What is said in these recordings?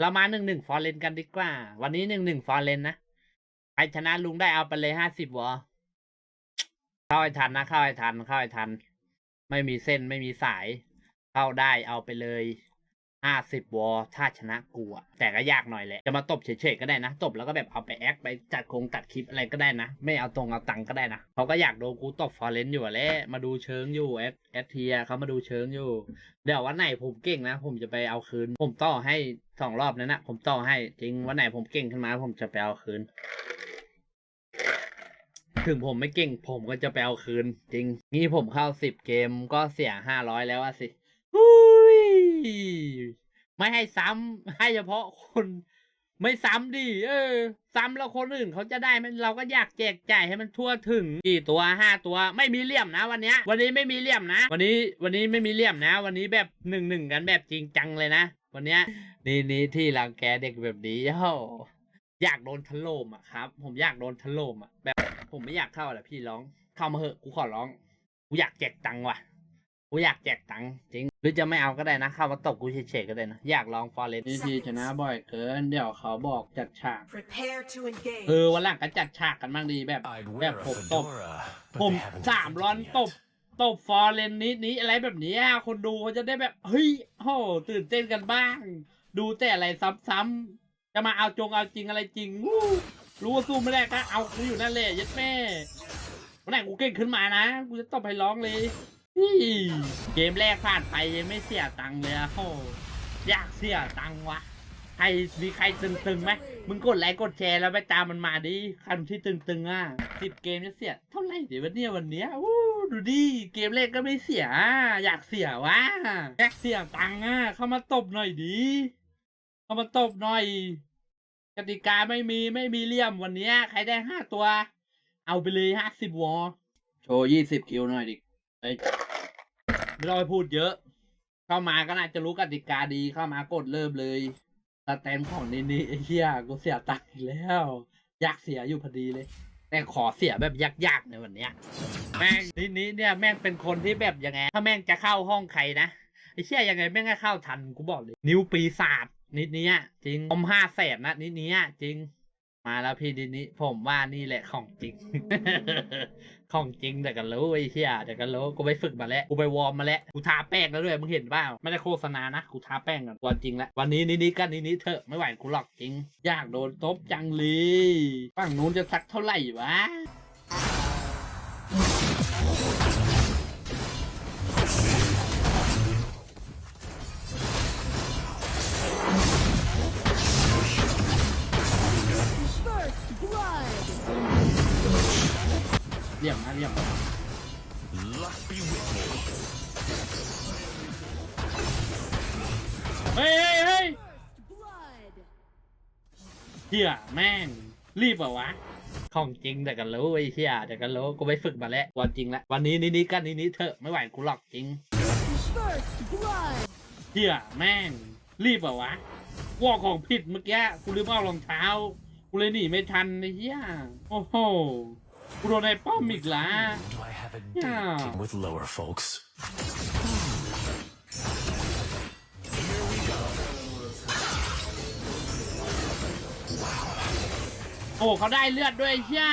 เรามาหนึ่งหนึ่งฟอร์เรนกันดีกว่า วันนี้หนึ่งหนึ่งฟอร์เรนนะใครชนะลุงได้เอาไปเลยห้าสิบวอเข้าไอ้ทันนะเข้าไอ้ทันเข้าไอ้ทัน ไม่มีเส้นไม่มีสาย เข้าได้เอาไปเลย ห้าสิบวอถ้าชนะกูอะแต่ก็ยากหน่อยแหละ จะมาตบเฉยๆก็ได้นะ ตบแล้วก็แบบเอาไปแอคไปจัดโครงตัดคลิปอะไรก็ได้นะ ไม่เอาตรงเอาตังก็ได้นะเขาก็อยากโดนกูตบฟอร์เรนอยู่แหละมาดูเชิงอยู่แอดแอดเทียเขามาดูเชิงอยู่ เดี๋ยววันไหนผมเก่งนะ ผมจะไปเอาคืน ผมต่อให้สองรอบนั้นนะผมต่อให้จริงวันไหนผมเก่งขึ้นมาผมจะไปเอาคืน ถึงผมไม่เก่ง ผมก็จะไปเอาคืน จริงงี้ผมเข้าสิบเกมก็เสียห้าร้อยแล้วอะสิ ไม่ให้ซ้ำให้เฉพาะคนไม่ซ้ำดิเออ ซ้ำแล้วคนอื่นเขาจะได้มันเราก็อยากแจกจ่ายให้มันทั่วถึงกี่ตัวห้าตัวไม่มีเหลี่ยมนะ วันนี้วันนี้ไม่มีเหลี่ยมนะ วันนี้วันนี้ไม่มีเหลี่ยมนะ วันนี้แบบหนึ่งหนึ่งกันแบบจริงจังเลยนะวันนี้นี่นี่ที่รังแกเด็กแบบนี้โอ้อยากโดนถล่มอะครับ ผมอยากโดนถล่มอะแบบ ผมไม่อยากเข้าแหละพี่ร้อง เข้ามาเหอะกูขอร้องกูอยากแจกตังค์ว่ะกูอยากแจกตังค์จริง หรือจะไม่เอาก็ได้นะเข้ามาตบกูเฉยๆก็ได้นะ อยากลองฟอร์เรสทีชนะบ่อยเกินเดี๋ยวเขาบอกจัดฉาก Prepare to engage. เออวันหลังก็จัดฉากกันบ้างดีแบบ I'd แบบ wear a ผมตบ fedora, ผ but ม they haven't สาม figured ร้อน it yet. ตบ ตบฟอร์เรนนี้นี้อะไรแบบเนี้ยคนดูเขาจะได้แบบเฮ้ยโหตื่นเต้นกันบ้าง ดูแต่อะไรซ้ำๆจะมาเอาจงเอาจริงอะไรจริงวู้รู้ว่าสู้ไม่ได้ก็เอากูอยู่นั่นแหละยัดแม่วันไหนกูเก่งขึ้นมานะกูจะตบให้ร้องเลยอี้ เกมแรกผ่านไปยังไม่เสียตังค์เลยอะโหอยากเสียตังค์วะใครมีใครตึงๆไหมมึงกดไลค์กดแชร์แล้วไปตามมันมาดิคันที่ตึงๆอะสิบเกมจะเสียเท่าไหร่เดี๋ยววันนี้วันเนี้ยอู้ดูดิเกมแรกก็ไม่เสีย อยากเสียวะอยากเสียตังค์อะเข้ามาตบหน่อยดิเข้ามาตบหน่อย กติกาไม่มีไม่มีเลี่ยมวันเนี้ยใครได้ห้าตัว เอาไปเลยห้าสิบวอโชว์ยี่สิบคิวหน่อยดิ ไม่ต้องไปพูดเยอะ เข้ามาก็น่าจะรู้กติกาดีเข้ามากดเริ่มเลยสแตมป์ของนี่นี่ไอ้เหี้ยกูเสียตังค์อีกแล้ว อยากเสียอยู่พอดีเลย แต่ขอเสียแบบยากๆในวันเนี้ย แม่งนี่นี่เนี่ยแม่งเป็นคนที่แบบยังไง ถ้าแม่งจะเข้าห้องใครนะไอ้เชี่ยยังไงแม่งก็เข้าทันกูบอกเลย นิ้วปีศาจนิดนี้จริงอมห้าแสนนะนิดนี้จริง มาแล้วพี่ดินี้ผมว่านี่แหละของจริง ของจริงแต่กันรู้ไอ้เชี่ยแต่กันรู้กูไปฝึกมาแล้วกูไปวอร์มมาแล้วกูทาแป้งแล้วด้วยมึงเห็นเปล่าไม่ได้โฆษณานะกูทาแป้งกันวันจริงแล้ววันนี้นี่นี่กันนี่นี่เถอะไม่ไหวกูหลอกจริง อยากโดนตบจังเลยฝั่งนู้นจะสักเท่าไหร่วะ เฮ้ยเฮ้ยเฮ้ย Blood. เฮียแม่งรีบเหรอวะ ของจริงแต่กันรู้ไอ้เฮียแต่กันรู้กูไปฝึกมาแล้ววันจริงแล้ววันนี้นี่นี่กันนี่นี่เถอะไม่ไหวกูหรอกจริง First blood. เฮียแม่งรีบเหรอวะว่าของผิดเมื่อกี้กูลืมเอารองเท้ากูเลยหนีไม่ทันไอ้เฮียโอ้โหกูโดนไอ้ป้อมอีกละ Do I have a Yeah. date with lower folks? โอ้เขาได้เลือดด้วยเฮีย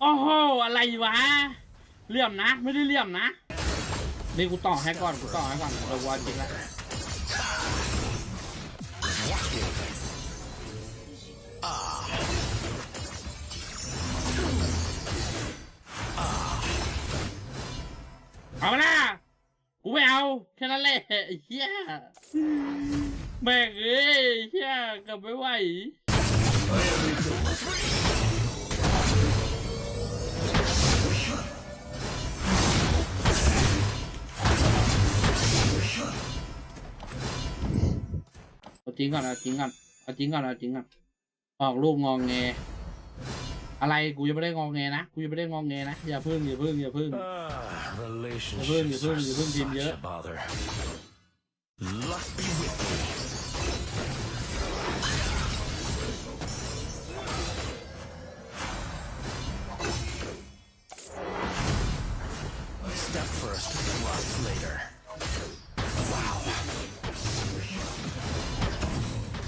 โอ้โห อะไรวะเลี่ยมนะ ไม่ได้เลี่ยมนะนี่กูต่อให้ก่อน กูต่อให้ก่อนเราวอจริงแล้ว เอาละกูไม่เอาแค่นั้นแหละเหี้ยแม่งเอ้ยเหี้ยกับไม่ไหวเอาจริงก่อนเอาจริงก่อนเอาจริงก่อนเอาจริงก่อนออกลูกงองแง อะไรกูยังไม่ได้งองแงนะกูยังไม่ได้งองแงนะอย่าพึ่งอย่าพึ่งอย่าพึ่ง อย่าพึ่งอย่าพึ่งอย่าพึ่งพิมเยอะ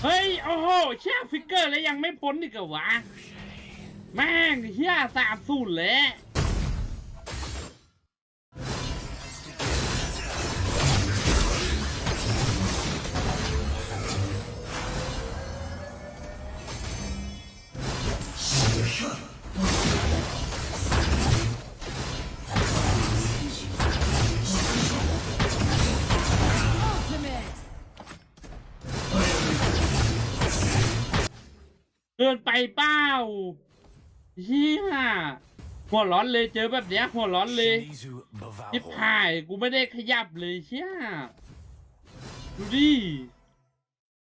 เฮ้ย โอ้โหแช่ฟิกเกอร์แล้วยังไม่พ้นอีกเหรอวะ แม่งเฮียสามศูนย์แล้วเกินไปเป้า เฮียหัวร้อนเลยเจอแบบเนี้ย หัวร้อนเลย Shinizu ยิบ Bavavo. หายกูไม่ได้ขยับเลยเชี่ยดูดิ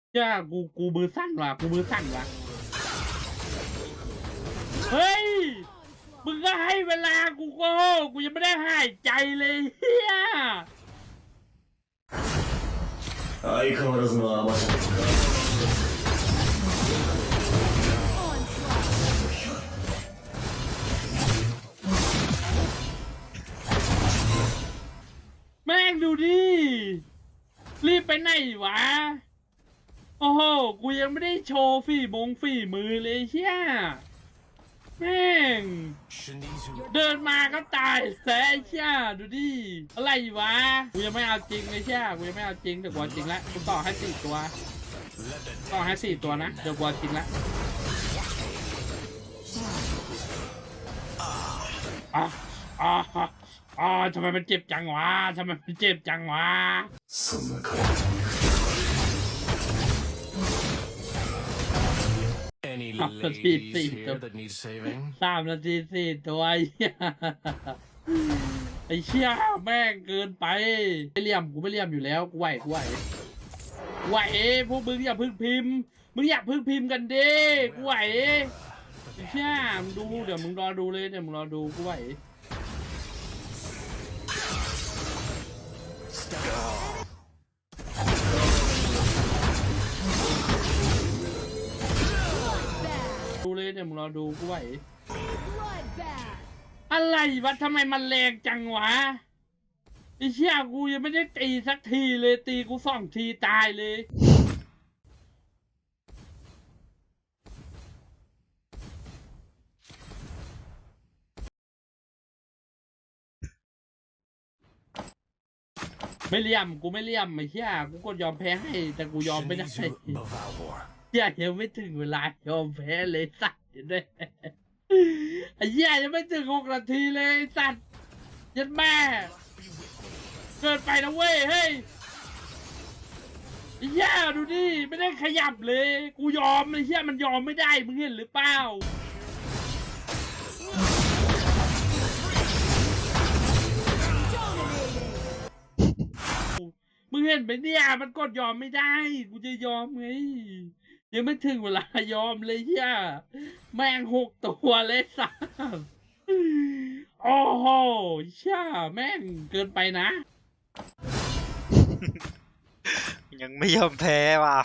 เชี่ยกูกูมือสั่นว่ะกูมือสั่นว่ะเฮ้ย มึงก็ให้เวลากูก็กูยังไม่ได้หายใจเลยเฮีย 相変わらずの甘さ Onslaught. ดูดิ รีบไปไหนวะ โอ้โห กูยังไม่ได้โชว์ฝีมงฝีมือเลยเชี่ยแม่ง เดินมาก็ตายแล้วเชี่ยดูดิ อะไรวะ กูยังไม่เอาจริงเลยเชี่ยกูยังไม่เอาจริงแต่กูเอาจริงละกูต่อให้สี่ตัว ต่อให้สี่ตัวนะเดี๋ยวกูเอาจริงละอะอะ อ๋อทำไมมันเจ็บจังวะทำไมมันเจ็บจังวะสามนาทีสี่ตัวสามนาทีสี่ตัวไอ้เชี่ยแม่งเกินไปไม่เลี่ยมกูไม่เลี่ยมอยู่แล้วกูไหวกูไหวไหวพวกมึงอย่าพึ่งพิมพ์มึงอย่าพึ่งพิมพ์กันดิกูไหวเชี่ยมดูเดี๋ยวมึงรอดูเลยเดี๋ยวมึงรอดูกูไหว ดูเลยเดี๋ยวมึงรอดูกูไหวอะไรวะทำไมมันแรงจังวะไอ้เชี่ยกูยังไม่ได้ตีสักทีเลยตีกูสองทีตายเลย ไม่เลี่ยมกูไม่เลี่ยมไอ้เชี่ยกูก็ยอมแพ้ให้แต่กูยอมไม่ได้เหี้ยยังไม่ถึงเวลายอมแพ้เลยสัตว์เห็นไหมไอ้เหี้ยยังไม่ถึงหกนาทีเลยสัตว์ยันแม่เกินไปนะเว้ยเฮ้ยไอ้เหี้ยดูดิไม่ได้ขยับเลย กูยอมไอ้เหี้ยมันยอมไม่ได้มึงเห็นหรือเปล่า มึงเห็นไปเนี่ย มันกดยอมไม่ได้กูจะยอมไงยังไม่ถึงเวลายอมเลยเฮียแม่งหกตัวเลยสามโอ้โหเชี่ยแม่งเกินไปนะ ยังไม่ยอมแพ้ว่ะ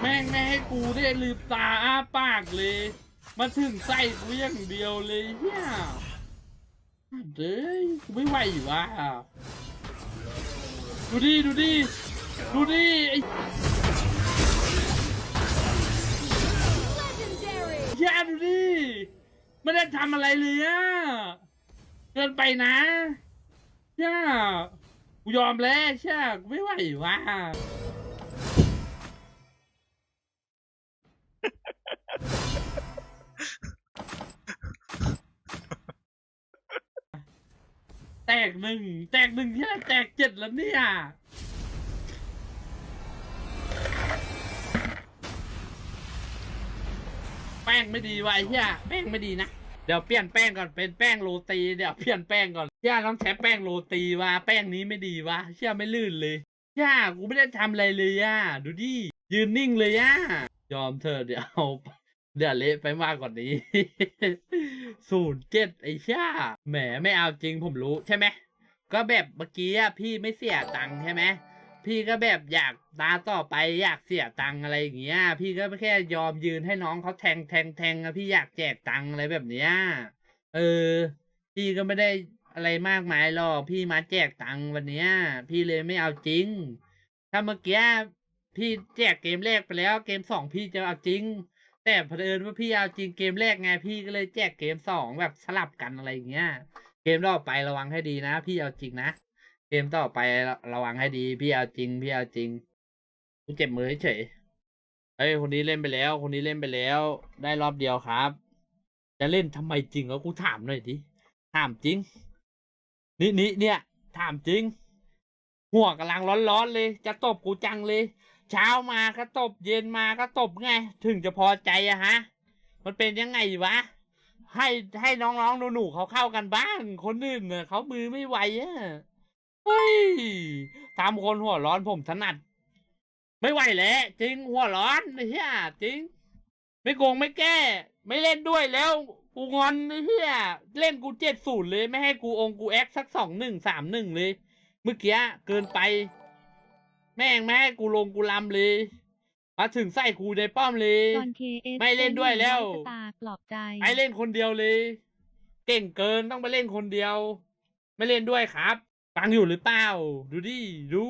แม่งไม่ให้กูได้ลืมตาอ้าปากเลย มาถึงไส้กูอย่างเดียวเลยเฮียเด้ไม่ไหวอว่ะ ดูดิ ดูดิ ดูดิไอ้ Legendary. เฮียดูดิ ไม่ได้ทำอะไรเลยอะเกินไปนะเฮียกูยอมแล้วเช่กูไม่ไหววะ แตกหนึ่งแตกหนึ่งที่ไหนแตกเจ็ดแล้วเนี่ยแป้งไม่ดีวะไอ้เหี้ยแป้งไม่ดีนะเดี๋ยวเปลี่ยนแป้งก่อนเป็นแป้งโรตีเดี๋ยวเปลี่ยนแป้งก่อนเชี่ยต้องใช้แป้งโรตีวะแป้งนี้ไม่ดีวะเชี่ยไม่ลื่นเลยเชี่ยกูไม่ได้ทำอะไรเลยอะดูดิยืนนิ่งเลยอะยอมเธอเดี๋ยว เดี๋ยวเละไปมากกว่านี้ ศูนย์เจ็ดไอ้ช่าแหมไม่เอาจริงผมรู้ใช่ไหม ก็แบบเมื่อกี้อะพี่ไม่เสียตังค์ใช่ไหม พี่ก็แบบอยากตาต่อไปอยากเสียตังค์อะไรอย่างเงี้ย พี่ก็แค่ยอมยืนให้น้องเขาแทงแทงแทงอะพี่อยากแจกตังค์อะไรแบบเนี้ย เออ พี่ก็ไม่ได้อะไรมากมายหรอกพี่มาแจกตังค์วันเนี้ย พี่เลยไม่เอาจริง ถ้าเมื่อกี้พี่แจกเกมแรกไปแล้ว เกมสองพี่จะเอาจริง แต่เผอิญว่าพี่เอาจริงเกมแรกไงพี่ก็เลยแจกเกมสองแบบสลับกันอะไรอย่างเงี้ย เกมต่อไประวังให้ดีนะ พี่เอาจริงนะเกมต่อไประวังให้ดี พี่เอาจริง พี่เอาจริงกูเจ็บมือเฉยเฮ้ยคนนี้เล่นไปแล้ว คนนี้เล่นไปแล้ว ได้รอบเดียวครับ จะเล่นทำไมจริงแล้วกูถามหน่อยดิถามจริง นี่นี่เนี่ยถามจริง หัวกำลังร้อนๆเลย จะตบกูจังเลย เช้ามาก็ตบเย็นมาก็ตบไง ถึงจะพอใจอะฮะ มันเป็นยังไงวะ ให้ให้น้องๆหนูๆเขาเข้ากันบ้าง คนอื่นเน่ะเขามือไม่ไหวอะเฮ้ยตามคนหัวร้อนผมถนัด ไม่ไหวแล้วจริงหัวร้อนเหี้ยจริง ไม่โกงไม่แก้ ไม่เล่นด้วยแล้ว กูงอนเหี้ยเล่นกูเจ็ดศูนย์เลย ไม่ให้กูองกูแอคสักสองหนึ่งสามหนึ่งเลย เมื่อกี้เกินไป แม่งไม่ให้กูลงกูลำเลย มาถึงใส่กูในป้อมเลย จอนเคเอสไม่เล่นด้วยแล้วสตาร์ปลอบใจไอเล่นคนเดียวเลย เก่งเกินต้องไปเล่นคนเดียว ไม่เล่นด้วยครับ ฟังอยู่หรือเปล่า ดูดิ ดู